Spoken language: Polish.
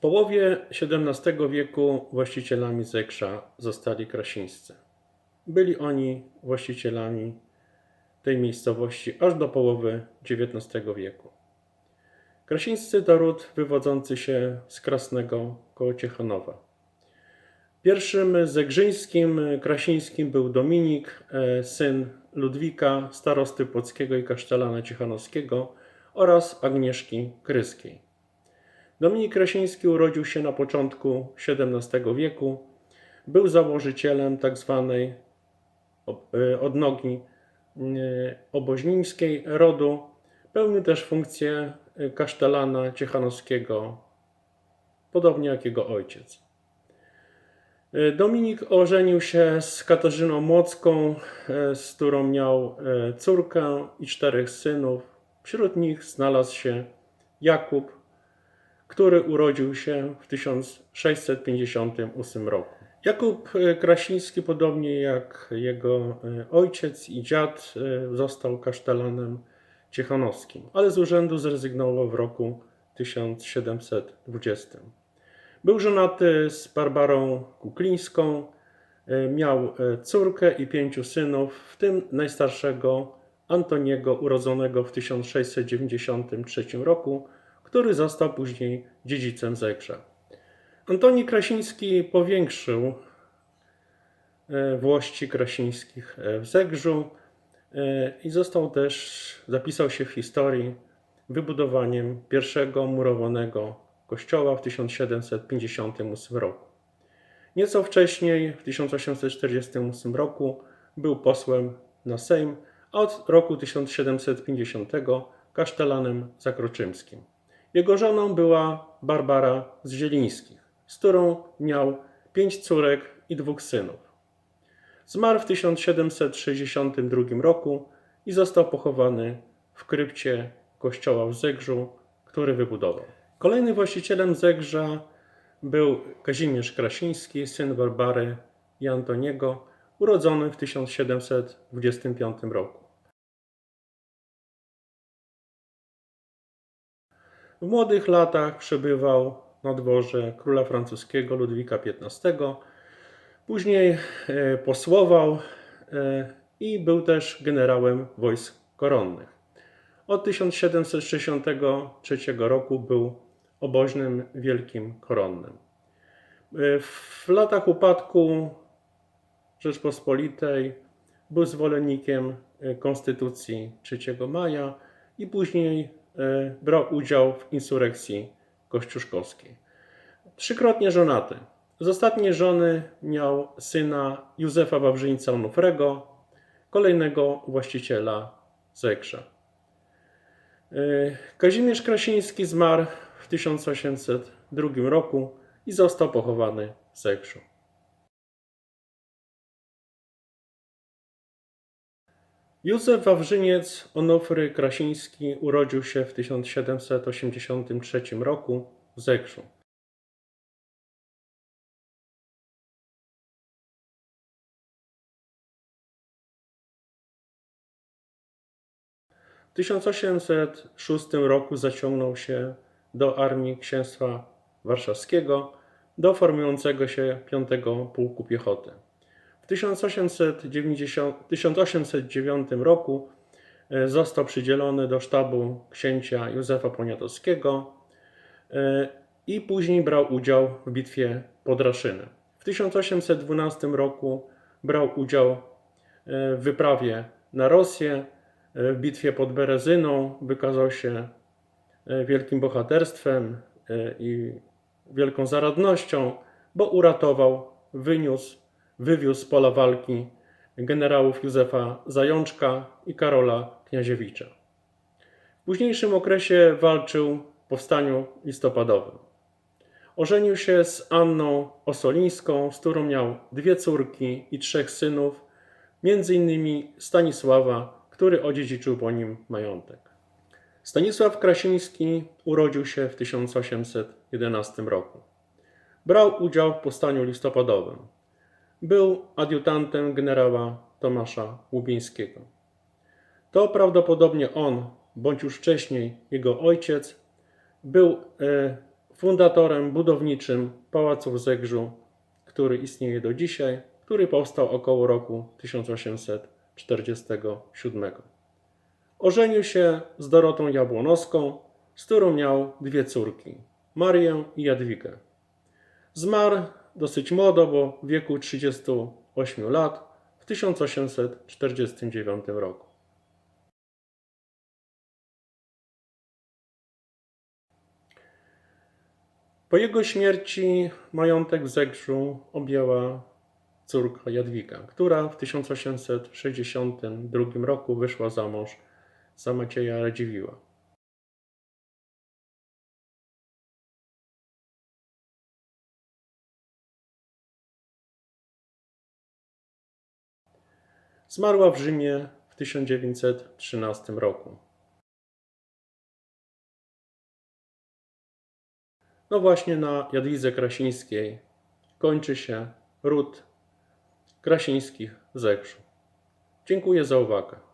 połowie XVII wieku właścicielami Zegrza zostali krasińscy. Byli oni właścicielami tej miejscowości aż do połowy XIX wieku. Krasińscy to ród wywodzący się z Krasnego koło Ciechanowa. Pierwszym zegrzyńskim krasińskim był Dominik, e, syn Ludwika, starosty Płockiego i kasztelana ciechanowskiego oraz Agnieszki Kryskiej. Dominik Krasiński urodził się na początku XVII wieku. Był założycielem tzw. odnogi e, oboźnińskiej rodu. Pełnił też funkcję e, kasztelana ciechanowskiego, podobnie jak jego ojciec. E, Dominik ożenił się z Katarzyną Młocką, e, z którą miał e, córkę i czterech synów. Wśród nich znalazł się Jakub, który urodził się w 1658 roku. Jakub Krasiński, podobnie jak jego ojciec i dziad, został kasztelanem ciechanowskim, ale z urzędu zrezygnował w roku 1720. Był żonaty z Barbarą Kuklińską, e, miał e, córkę i pięciu synów, w tym najstarszego Antoniego, urodzonego w 1693 roku, który został później dziedzicem Zegrza. Antoni Krasiński powiększył e, włości krasińskich w Zegrzu i został też, zapisał się w historii wybudowaniem pierwszego murowanego kościoła w 1758 roku. Nieco wcześniej, w 1848 roku, był posłem na Sejm, a od roku 1750 kasztelanem zakroczymskim. Jego żoną była Barbara z Zielińskich, z którą miał pięć córek i dwóch synów. Zmarł w 1762 roku i został pochowany w krypcie kościoła w Zegrzu, który wybudował. Kolejnym właścicielem Zegrza był Kazimierz Krasiński, syn Barbary i Antoniego, urodzony w 1725 roku. W młodych latach przebywał na dworze króla francuskiego Ludwika XV. Później e, posłował e, i był też generałem wojsk koronnych. Od 1763 roku był oboźnym wielkim koronnym. W latach upadku Rzeczpospolitej był zwolennikiem e, Konstytucji 3 maja i później e, brał udział w insurekcji kościuszkowskiej. Trzykrotnie żonaty. Z ostatniej żony miał syna Józefa Wawrzyńca Onufrego, kolejnego właściciela Zegrza. E, Kazimierz Krasiński zmarł w 1802 roku i został pochowany w Zegrzu. Józef Wawrzyniec Onofry Krasiński urodził się w 1783 roku w Zegrzu. W 1806 roku zaciągnął się do armii księstwa warszawskiego, do formującego się 5 Pułku Piechoty. W 1890, 1809 roku e, został przydzielony do sztabu księcia Józefa Poniatowskiego e, i później brał udział w bitwie pod Raszynem. W 1812 roku brał udział e, w wyprawie na Rosję, w bitwie pod Berezyną, wykazał się wielkim bohaterstwem i wielką zaradnością, bo uratował, wyniósł, wywiózł z pola walki generałów Józefa Zajączka i Karola Kniaziewicza. W późniejszym okresie walczył w powstaniu listopadowym. Ożenił się z Anną Osolińską, z którą miał dwie córki i trzech synów, między innymi Stanisława, który odziedziczył po nim majątek. Stanisław Krasiński urodził się w 1811 roku. Brał udział w powstaniu listopadowym. Był adiutantem generała Tomasza Łubińskiego. To prawdopodobnie on, bądź już wcześniej jego ojciec, był e, fundatorem budowniczym Pałacu w Zegrzu, który istnieje do dzisiaj, który powstał około roku 1847. Ożenił się z Dorotą Jabłonowską, z którą miał dwie córki, Marię i Jadwigę. Zmarł dosyć młodo, bo w wieku 38 lat w 1849 roku. Po jego śmierci majątek w Zegrzu objęła córka Jadwiga, która w 1862 roku wyszła za mąż za Macieja Radziwiła. Zmarła w Rzymie w 1913 roku. No właśnie na Jadwidze Krasińskiej kończy się ród Krasińskich Zegrzu. Dziękuję za uwagę.